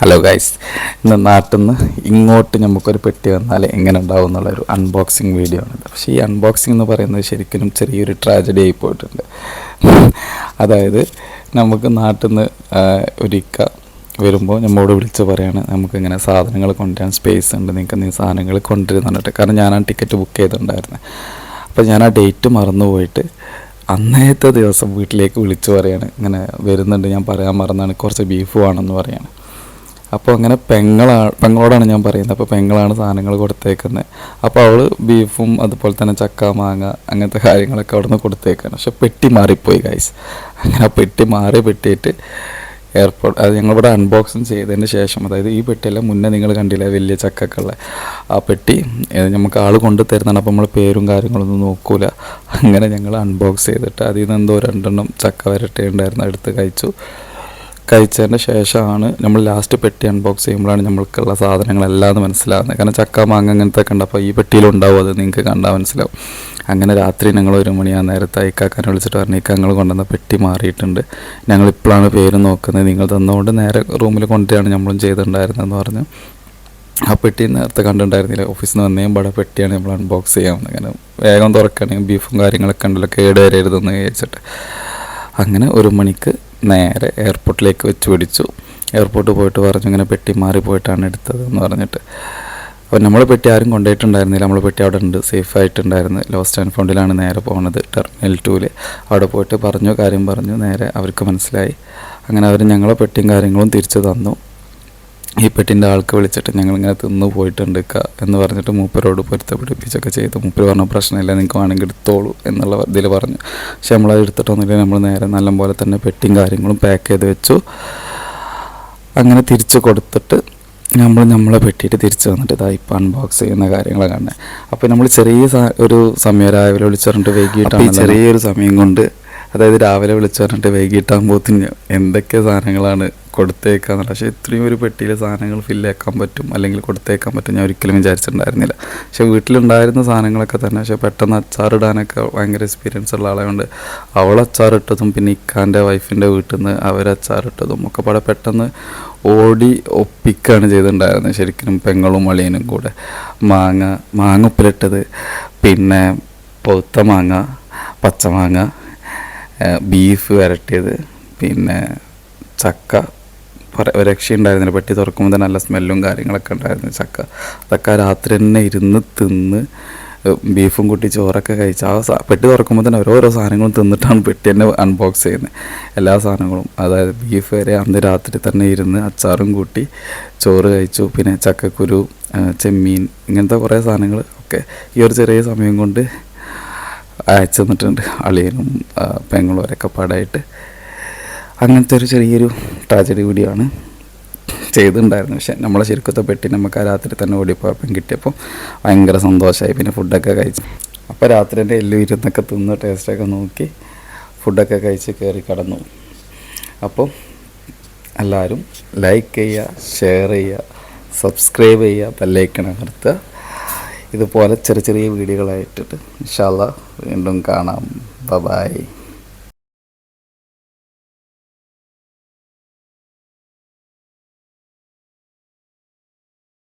Hello guys ഇന്ന് നാട്ടിൽ നിന്ന് ഇങ്ങോട്ട് നമുക്കൊരു പെട്ടി വന്നാൽ എങ്ങനെ ഉണ്ടാവും എന്നുള്ളൊരു അൺബോക്സിങ് വീഡിയോ ആണ്. പക്ഷേ ഈ അൺബോക്സിംഗ് എന്ന് പറയുന്നത് ശരിക്കും ചെറിയൊരു ട്രാജഡി ആയി പോയിട്ടുണ്ട്. അതായത് നമുക്ക് നാട്ടിൽ നിന്ന് ഒരിക്ക വരുമ്പോൾ നമ്മോട് വിളിച്ച് പറയാണ് നമുക്കിങ്ങനെ സാധനങ്ങൾ കൊണ്ടുവരാൻ സ്പേസ് ഉണ്ട്. നിങ്ങൾക്ക് നീ സാധനങ്ങൾ കൊണ്ടുവരുന്നുണ്ട് കാരണം ഞാൻ ആ ടിക്കറ്റ് ബുക്ക് ചെയ്തിട്ടുണ്ടായിരുന്നു. അപ്പോൾ ഞാൻ ആ ഡേറ്റ് മറന്നുപോയിട്ട് അന്നേത്തെ ദിവസം വീട്ടിലേക്ക് വിളിച്ചു പറയാണ് ഇങ്ങനെ വരുന്നുണ്ട്. ഞാൻ പറയാൻ മറന്നാണ്. കുറച്ച് ബീഫ് വേണമെന്ന് പറയാണ്. അപ്പോൾ അങ്ങനെ പെങ്ങളാണ് പെങ്ങളോടാണ് ഞാൻ പറയുന്നത്. അപ്പോൾ പെങ്ങളാണ് സാധനങ്ങൾ കൊടുത്തേക്കുന്നത് അപ്പോൾ അവൾ ബീഫും അതുപോലെ തന്നെ ചക്ക മാങ്ങ അങ്ങനത്തെ കാര്യങ്ങളൊക്കെ അവിടെ നിന്ന് കൊടുത്തേക്കാണ്. പക്ഷെ പെട്ടി മാറിപ്പോയി ഗൈസ് അങ്ങനെ ആ പെട്ടി മാറി പെട്ടിയിട്ട് എയർപോർട്ട് അത് ഞങ്ങളിവിടെ അൺബോക്സിങ് ചെയ്തതിന് ശേഷം അതായത് ഈ പെട്ടിയെല്ലാം മുന്നേ നിങ്ങൾ കണ്ടില്ലേ വലിയ ചക്കക്കുള്ള ആ പെട്ടി നമുക്ക് ആൾ കൊണ്ടു തരുന്നതാണ്. അപ്പോൾ നമ്മൾ പേരും കാര്യങ്ങളൊന്നും നോക്കൂല. അങ്ങനെ ഞങ്ങൾ അൺബോക്സ് ചെയ്തിട്ട് അതിൽ നിന്ന് എന്തോ രണ്ടെണ്ണം ചക്ക വരട്ടെ ഉണ്ടായിരുന്നു എടുത്ത് കഴിച്ചു. കഴിച്ചതിന് ശേഷമാണ് നമ്മൾ ലാസ്റ്റ് പെട്ടി അൺബോക്സ് ചെയ്യുമ്പോഴാണ് നമ്മൾക്കുള്ള സാധനങ്ങളെല്ലാം എന്ന് മനസ്സിലാവുന്നത്. കാരണം ചക്ക മാങ്ങ അങ്ങനത്തെ കണ്ടപ്പോൾ ഈ പെട്ടിയിലുണ്ടാവും അത് നിങ്ങൾക്ക് കണ്ടാൽ മനസ്സിലാവും. അങ്ങനെ രാത്രി ഞങ്ങൾ ഒരു മണി ആ നേരത്തെ അയക്കാക്കാനെ വിളിച്ചിട്ട് പറഞ്ഞു ഇക്ക ഞങ്ങൾ കൊണ്ടുവന്ന പെട്ടി മാറിയിട്ടുണ്ട്. ഞങ്ങളിപ്പോഴാണ് പേര് നോക്കുന്നത്. നിങ്ങൾ തന്നുകൊണ്ട് നേരെ റൂമിൽ കൊണ്ടുവരികയാണ് നമ്മളും ചെയ്തിട്ടുണ്ടായിരുന്നതെന്ന് പറഞ്ഞു. ആ പെട്ടി നേരത്തെ കണ്ടിട്ടുണ്ടായിരുന്നില്ല. ഓഫീസിൽ നിന്ന് വന്നേയും ഇവിടെ പെട്ടിയാണ് നമ്മൾ അൺബോക്സ് ചെയ്യാവുന്നത്. അങ്ങനെ വേഗം തുറക്കുകയാണെങ്കിൽ ബീഫും കാര്യങ്ങളൊക്കെ ഉണ്ടല്ലോ കേട് വരരുതെന്ന് വിചാരിച്ചിട്ട്. അങ്ങനെ ഒരു മണിക്ക് നേരെ എയർപോർട്ടിലേക്ക് വെച്ച് പിടിച്ചു. എയർപോർട്ട് പോയിട്ട് പറഞ്ഞു ഇങ്ങനെ പെട്ടി മാറിപ്പോയിട്ടാണ് എടുത്തത് എന്ന് പറഞ്ഞിട്ട്. അപ്പോൾ നമ്മൾ പെട്ടി ആരും കൊണ്ടുപോയിട്ടുണ്ടായിരുന്നില്ല. നമ്മൾ പെട്ടി അവിടെ ഉണ്ട്. സേഫ് ആയിട്ടുണ്ടായിരുന്നു. ലോസ്റ്റ് ആൻഡ് ഫൗണ്ടിലാണ് നേരെ പോകുന്നത് ടെർമിനൽ ടൂവിൽ അവിടെ പോയിട്ട് പറഞ്ഞു കാര്യം പറഞ്ഞു നേരെ അവർക്ക് മനസ്സിലായി. അങ്ങനെ അവർ ഞങ്ങളെ പെട്ടിയും കാര്യങ്ങളും തിരിച്ചു തന്നു. ഈ പെട്ടിന്റെ ആൾക്ക് വിളിച്ചിട്ട് ഞങ്ങളിങ്ങനെ തിന്നു പോയിട്ടുണ്ട് ക എന്ന് പറഞ്ഞിട്ട് മൂപ്പരോട് പൊരുത്തപ്പിടിപ്പിച്ചൊക്കെ ചെയ്തു. മൂപ്പര് പറഞ്ഞ പ്രശ്നമില്ല നിങ്ങൾക്ക് വേണമെങ്കിൽ എടുത്തോളൂ എന്നുള്ള ഇതിൽ പറഞ്ഞു. പക്ഷെ നമ്മളത് എടുത്തിട്ടൊന്നുമില്ല. നമ്മൾ നേരെ നല്ലപോലെ തന്നെ പെട്ടിയും കാര്യങ്ങളും പാക്ക് ചെയ്ത് വെച്ചു. അങ്ങനെ തിരിച്ച് കൊടുത്തിട്ട് നമ്മൾ നമ്മളെ പെട്ടിയിട്ട് തിരിച്ച് വന്നിട്ട് ഇതാ ഇപ്പം അൺബോക്സ് ചെയ്യുന്ന കാര്യങ്ങളാണ് കാണുന്നത് അപ്പോൾ നമ്മൾ ചെറിയ ഒരു സമയം രാവിലെ വിളിച്ചു പറഞ്ഞിട്ട് വൈകിട്ടാണ് ചെറിയൊരു സമയം കൊണ്ട് അതായത് രാവിലെ വിളിച്ചു പറഞ്ഞിട്ട് വൈകിട്ടാകുമ്പോഴത്തേന് എന്തൊക്കെ സാധനങ്ങളാണ് കൊടുത്തേക്കാന്നുള്ള പക്ഷേ ഇത്രയും ഒരു പെട്ടിയിൽ സാധനങ്ങൾ ഫില്ലാക്കാൻ പറ്റും അല്ലെങ്കിൽ കൊടുത്തേക്കാൻ പറ്റും ഞാൻ ഒരിക്കലും വിചാരിച്ചിട്ടുണ്ടായിരുന്നില്ല. പക്ഷെ വീട്ടിലുണ്ടായിരുന്ന സാധനങ്ങളൊക്കെ തന്നെ. പക്ഷേ പെട്ടെന്ന് അച്ചാറിടാനൊക്കെ ഭയങ്കര എക്സ്പീരിയൻസ് ഉള്ള ആളായതുകൊണ്ട് അവൾ അച്ചാറിട്ടതും പിന്നെ ഇക്കാന്റെ വൈഫിന്റെ വീട്ടിൽ നിന്ന് അവർ അച്ചാറിട്ടതും ഒക്കെ പാടെ പെട്ടെന്ന് ഓടി ഒപ്പിക്കുകയാണ് ചെയ്തിട്ടുണ്ടായിരുന്നത് ശരിക്കും പെങ്ങളും മളിയനും കൂടെ. മാങ്ങ മാങ്ങ ഉപ്പിലിട്ടത്. പിന്നെ പൗത്ത മാങ്ങ പച്ചമാങ്ങ ബീഫ് വരട്ടിയത് പിന്നെ ചക്ക. രക്ഷ ഉണ്ടായിരുന്നില്ല. പെട്ടി തുറക്കുമ്പോൾ തന്നെ നല്ല സ്മെല്ലും കാര്യങ്ങളൊക്കെ ഉണ്ടായിരുന്നു ചക്ക. അതൊക്കെ രാത്രി തന്നെ ഇരുന്ന് തിന്ന് ബീഫും കൂട്ടി ചോറൊക്കെ കഴിച്ച് ആ പെട്ടി തുറക്കുമ്പോൾ തന്നെ ഓരോരോ സാധനങ്ങളും തിന്നിട്ടാണ് പെട്ടി തന്നെ അൺബോക്സ് ചെയ്യുന്നത് എല്ലാ സാധനങ്ങളും. അതായത് ബീഫ് വരെ അന്ന് രാത്രി തന്നെ ഇരുന്ന് അച്ചാറും കൂട്ടി ചോറ് കഴിച്ചു. പിന്നെ ചക്കക്കുരു ചെമ്മീൻ ഇങ്ങനത്തെ കുറേ സാധനങ്ങൾ ഒക്കെ ഈ ഒരു ചെറിയ സമയം കൊണ്ട് അയച്ചു തന്നിട്ടുണ്ട്. അളിയനും പെങ്ങളും പാടായിട്ട്. അങ്ങനത്തെ ഒരു ചെറിയൊരു ട്രാജഡി കൂടിയാണ് ചെയ്തിട്ടുണ്ടായിരുന്നു പക്ഷെ നമ്മളെ ശരിക്കത്തെ പെട്ടി നമുക്ക് ആ രാത്രി തന്നെ ഓടിപ്പോയപ്പം കിട്ടിയപ്പോൾ ഭയങ്കര സന്തോഷമായി പിന്നെ ഫുഡൊക്കെ കഴിച്ചു. അപ്പോൾ രാത്രി എന്റെ എല്ലും ഇരുന്നൊക്കെ തിന്ന് ടേസ്റ്റൊക്കെ നോക്കി ഫുഡൊക്കെ കഴിച്ച് കയറി കടന്നു. അപ്പോൾ എല്ലാവരും ലൈക്ക് ചെയ്യുക ഷെയർ ചെയ്യുക സബ്സ്ക്രൈബ് ചെയ്യുക ബെല്ലൈക്കൺ അമർത്തുക. ഇതുപോലെ ചെറിയ ചെറിയ വീഡിയോകളായിട്ടിട്ട് ഇൻഷാല്ല വീണ്ടും കാണാം. Bye-bye bye